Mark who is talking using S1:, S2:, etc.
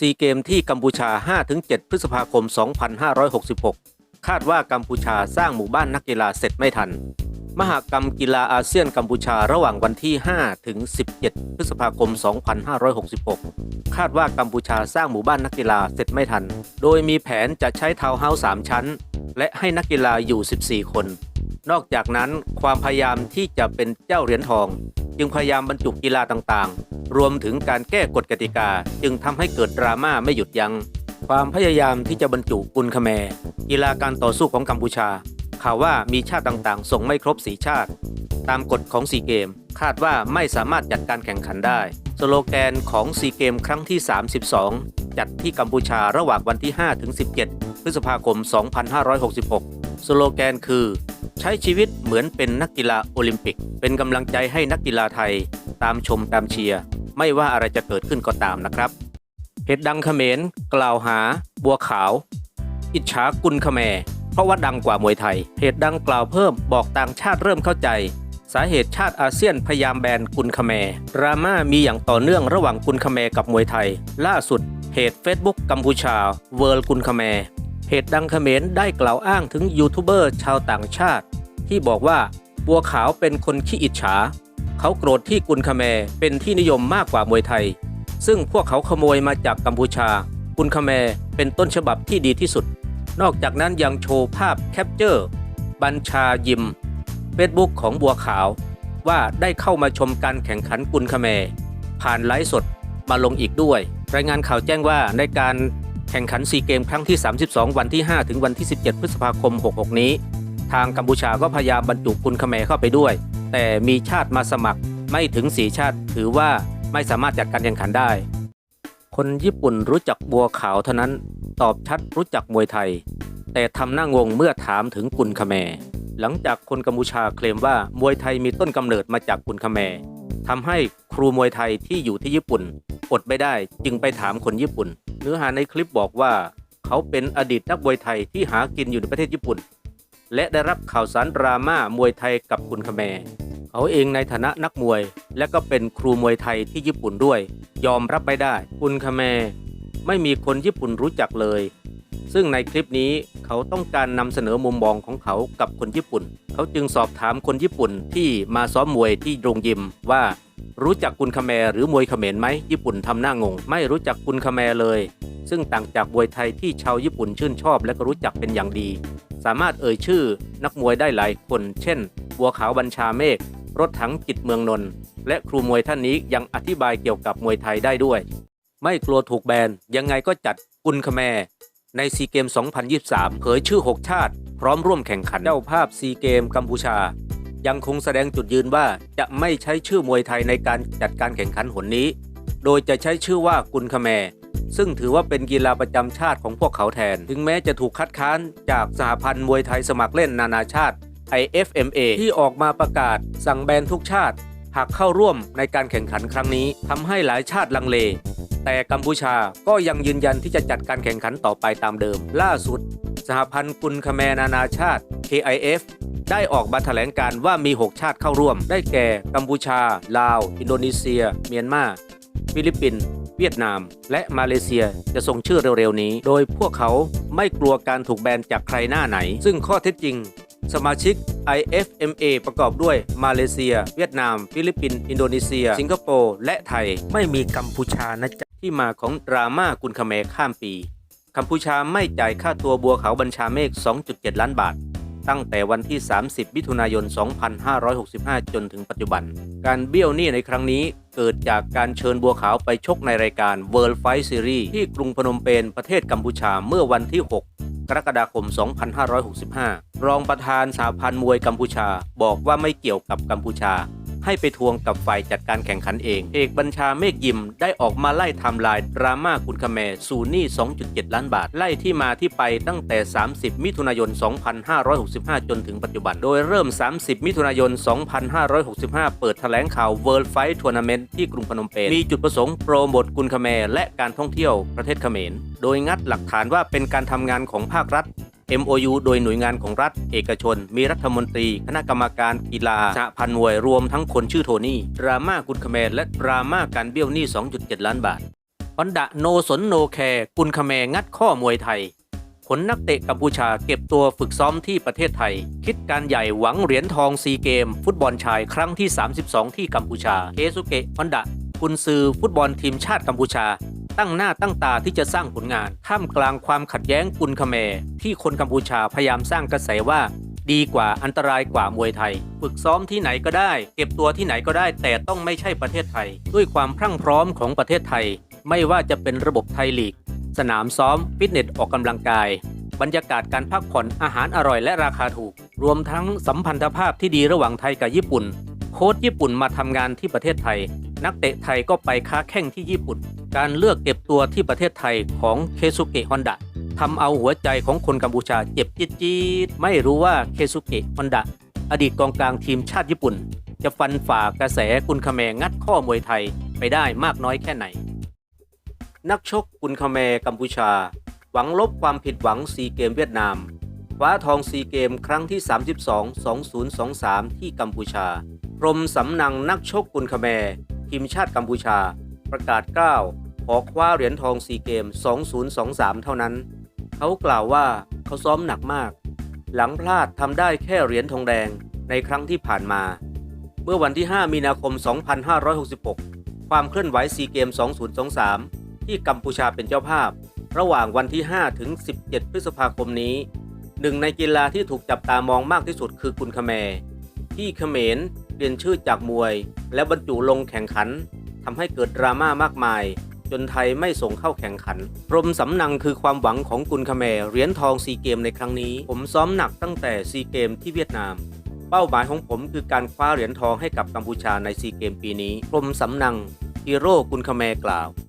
S1: ซีเกมที่กัมพูชา 5-7 พฤษภาคม 2566 คาดว่ากัมพูชาสร้างหมู่บ้านนักกีฬาเสร็จไม่ทัน มหกรรมกีฬาอาเซียนกัมพูชาระหว่างวันที่ 5 ถึง 17 พฤษภาคม 2566 คาดว่ากัมพูชาสร้างหมู่บ้านนักกีฬาเสร็จไม่ทัน โดยมีแผนจะใช้ทาวน์เฮาส์3ชั้น และให้นักกีฬาอยู่ 14 คน นอกจากนั้นความพยายามที่จะเป็นเจ้าเหรียญทอง จึงพยายามบรรจุกีฬาต่างๆ รวมถึงการแก้กฎกติกาจึงทำให้เกิดดราม่าไม่หยุดยัง้ง ความพยายามที่จะบรรจุกุลคแมกีฬาการต่อสู้ของกัมพูชา ข่าวว่ามีชาติต่างๆ ส่งไม่ครบสีชาติ ตามกฎของซีเกม คาดว่าไม่สามารถจัดการแข่งขันได้ สโลแกนของซีเกมครั้งที่ 32 จัดที่กัมพูชาระหว่างวันที่5ถึง17 พฤษภาคม 2566 สโลแกนคือใช้ชีวิตเหมือนเป็นนักกีฬาโอลิมปิก เป็นกำลังใจให้นักกีฬาไทย ตามชมตามเชียร์ ไม่ว่าอะไรจะเกิดขึ้นก็ตามนะครับ เพจดังเขมรกล่าวหา บัวขาว อิจฉากุลคแมรเพราะว่าดังกว่ามวยไทย เพจดังกล่าวเพิ่มบอกต่างชาติเริ่มเข้าใจ สาเหตุชาติอาเซียนพยายามแบนกุลคแมร์ดราม่ามีอย่างต่อเนื่องระหว่างกุลคแมร์กับมวยไทย ล่าสุดเพจ Facebook กัมพูชาเวิร์ลกุลคแมร์เพจดังเขมรได้กล่าวอ้างถึงยูทูบเบอร์ชาวต่างชาติ ที่บอกว่าบัวขาวเป็นคนขี้อิจฉา เขาโกรธที่กุลคาแมเป็นที่นิยมมากกว่ามวยไทย ซึ่งพวกเขาขโมยมาจากกัมพูชา กุลคาแมเป็นต้นฉบับที่ดีที่สุด นอกจากนั้นยังโชว์ภาพแคปเจอร์ บัญชายิมเฟซบุ๊กของบัวขาว ว่าได้เข้ามาชมการแข่งขันกุลคาแมผ่านไลฟ์สดมาลงอีกด้วย รายงานข่าวแจ้งว่าในการแข่งขันซีเกมครั้งที่ 32 วันที่ 5 ถึงวันที่ 17 พฤษภาคม 66 นี้ ทางกัมพูชาก็พยายามบรรจุกุลคแมรเข้าไปด้วย แต่มีชาติมาสมัครไม่ถึงสีชาติถือว่าไม่สามารถจัดการแข่งขันได้ คนญี่ปุ่นรู้จักบัวขาวเท่านั้น ตอบชัดรู้จักมวยไทย แต่ทำหน้างงเมื่อถามถึงกุลคแมรหลังจากคนกัมพูชาเคลมว่ามวยไทยมีต้นกำเนิดมาจากกุลคแมรทำให้ครูมวยไทยที่อยู่ที่ญี่ปุ่นอดไม่ได้จึงไปถามคนญี่ปุ่น เนื้อหาในคลิปบอกว่า เขาเป็นอดีตนักมวยไทยที่หากินอยู่ในประเทศญี่ปุ่น และได้รับข่าวสารดราม่ามวยไทยกับกุลคแมเขาเองในฐานะนักมวย และก็เป็นครูมวยไทยที่ญี่ปุ่นด้วย ยอมรับไม่ได้กุลคแมไม่มีคนญี่ปุ่นรู้จักเลย ซึ่งในคลิปนี้เขาต้องการนำเสนอมุมมองของเขากับคนญี่ปุ่น เขาจึงสอบถามคนญี่ปุ่นที่มาซ้อมมวยที่โรงยิมว่ารู้จักกุลคแมหรือมวยเขมรไหมญี่ปุ่นทำหน้างง ไม่รู้จักกุลคแมเลย ซึ่งต่างจากมวยไทยที่ชาวญี่ปุ่นชื่นชอบและก็รู้จักเป็นอย่างดี สามารถเอ่ยชื่อนักมวยได้หลายคน เช่น บัวขาวบัญชาเมฆรถถังจิตเมืองนนท์และครูมวยท่านนี้ยังอธิบายเกี่ยวกับมวยไทยได้ด้วย ไม่กลัวถูกแบน ยังไงก็จัดกุลคแมในซีเกม 2023 เผยชื่อ 6 ชาติ พร้อมร่วมแข่งขันเจ้าภาพซีเกมกัมพูชา ยังคงแสดงจุดยืนว่าจะไม่ใช้ชื่อมวยไทยในการจัดการแข่งขันหนนี้ โดยจะใช้ชื่อว่ากุลคแม ซึ่งถือว่าเป็นกีฬาประจำชาติของพวกเขาแทน ถึงแม้จะถูกคัดค้านจากสหพันธ์มวยไทยสมัครเล่นนานาชาติ IFMA ที่ออกมาประกาศสั่งแบนทุกชาติ หากเข้าร่วมในการแข่งขันครั้งนี้ทำให้หลายชาติลังเล แต่กัมพูชาก็ยังยืนยันที่จะจัดการแข่งขันต่อไปตามเดิม ล่าสุด สหพันธ์กุลคแมนานาชาติ KIF ได้ออกมาแถลงการว่ามี 6 ชาติเข้าร่วม ได้แก่ กัมพูชา ลาว อินโดนีเซีย เมียนมา ฟิลิปปินส์ เวียดนาม และมาเลเซียจะส่งชื่อเร็วๆนี้ โดยพวกเขาไม่กลัวการถูกแบนจากใครหน้าไหน ซึ่งข้อเท็จจริง สมาชิก IFMA ประกอบด้วยมาเลเซีย เวียดนาม ฟิลิปปินส์อินโดนีเซีย สิงคโปร์และไทยไม่มีกัมพูชานะจ๊ะที่มาของดราม่ากุลคแมข้ามปีกัมพูชาไม่จ่ายค่าตัวบัวขาวบัญชาเมฆ 2.7 ล้านบาท ตั้งแต่วันที่ 30มิถุนายน 2565 จนถึงปัจจุบัน การเบี้ยวหนี้ในครั้งนี้เกิดจากการเชิญบัวขาวไปชกในรายการ World Fight Series ที่กรุงพนมเปญประเทศกัมพูชาเมื่อวันที่ 6 กรกฎาคม 2565 รองประธานสาพันธ์มวยกัมพูชา บอกว่าไม่เกี่ยวกับกัมพูชา ให้ไปทวงกับฝ่ายจัดการแข่งขันเอง เอกบัญชาเมฆยิมได้ออกมาไล่ไทม์ไลน์ดราม่าคุณคแมร์สู่หนี้2.7 ล้านบาท ไล่ที่มาที่ไปตั้งแต่ 30 มิถุนายน 2565 จนถึงปัจจุบัน โดยเริ่ม 30 มิถุนายน 2565 เปิดแถลงข่าว World Fight Tournament ที่กรุงพนมเปญ มีจุดประสงค์โปรโมทกุลคแมและการท่องเที่ยวประเทศเขมร โดยงัดหลักฐานว่าเป็นการทำงานของภาครัฐ MOU โดยหน่วยงานของรัฐ เอกชน มีรัฐมนตรี คณะกรรมการกีฬาสหพันธ์มวยรวมทั้งคนชื่อโทนี่ดราม่ากุลคแมรและดราม่าการเบี้ยวหนี้ 2.7 ล้านบาทฮอนดะโนสนโนแคร์กุนคแมงัดข้อมวยไทยขนนักเตะกัมพูชาเก็บตัวฝึกซ้อมที่ประเทศไทย คิดการใหญ่หวังเหรียญทองซีเกม ฟุตบอลชายครั้งที่ 32 ที่กัมพูชา เคซุเกะฮอนดะกุนซือฟุตบอลทีมชาติกัมพูชา ตั้งหน้าตั้งตาที่จะสร้างผลงาน ท่ามกลางความขัดแย้งกุนคแมที่คนกัมพูชาพยายามสร้างกระแสว่า ดีกว่าอันตรายกว่ามวยไทย ฝึกซ้อมที่ไหนก็ได้ เก็บตัวที่ไหนก็ได้ แต่ต้องไม่ใช่ประเทศไทย ด้วยความพรั่งพร้อมของประเทศไทย ไม่ว่าจะเป็นระบบไทยลีก สนามซ้อม ฟิตเนสออกกำลังกายบรรยากาศการพักผ่อนอาหารอร่อยและราคาถูก รวมทั้งสัมพันธภาพที่ดีระหว่างไทยกับญี่ปุ่น โค้ชญี่ปุ่นมาทำงานที่ประเทศไทย นักเตะไทยก็ไปค้าแข่งที่ญี่ปุ่น การเลือกเก็บตัวที่ประเทศไทยของเคซุเกะฮอนดะทำเอาหัวใจของคนกัมพูชาเจ็บจี๊ดไม่รู้ว่าเคซุเกะฮอนดะอดีตกองกลางทีมชาติญี่ปุ่น จะฟันฝ่ากระแสกุนคาแมงัดข้อมวยไทยไปได้มากน้อยแค่ไหน นักชกกุนคาแมกัมพูชา หวังลบความผิดหวังซีเกมเวียดนามคว้าทองซีเกมครั้งที่ 32 2023 ที่กัมพูชาพรมสำนังนักชกกุนคาแม ทีมชาติกัมพูชา ประกาศกล้าวขอคว้าเหรียญทองซีเกม 2023 เท่านั้น เขากล่าวว่าเขาซ้อมหนักมาก หลังพลาดทำได้แค่เหรียญทองแดงในครั้งที่ผ่านมา เมื่อวันที่ 5 มีนาคม 2566 ความเคลื่อนไหวซีเกม 2023 ที่กัมพูชาเป็นเจ้าภาพ ระหว่างวันที่ 5 ถึง 17 พฤษภาคมนี้ หนึ่งในกีฬาที่ถูกจับตามองมากที่สุดคือกุนคแมที่เขมร เปลี่ยนชื่อจากมวย และบรรจุลงแข่งขันทำให้เกิดดราม่ามากมาย จนไทยไม่ส่งเข้าแข่งขันพรมสำนังคือความหวังของกุนคแมเหรียญทองซีเกมในครั้งนี้ ผมซ้อมหนักตั้งแต่ซีเกมที่เวียดนามเป้าหมายของผมคือการคว้าเหรียญทองให้กับกัมพูชาในซีเกมปีนี้พรมสำนังฮีโร่กุนคแมกล่าว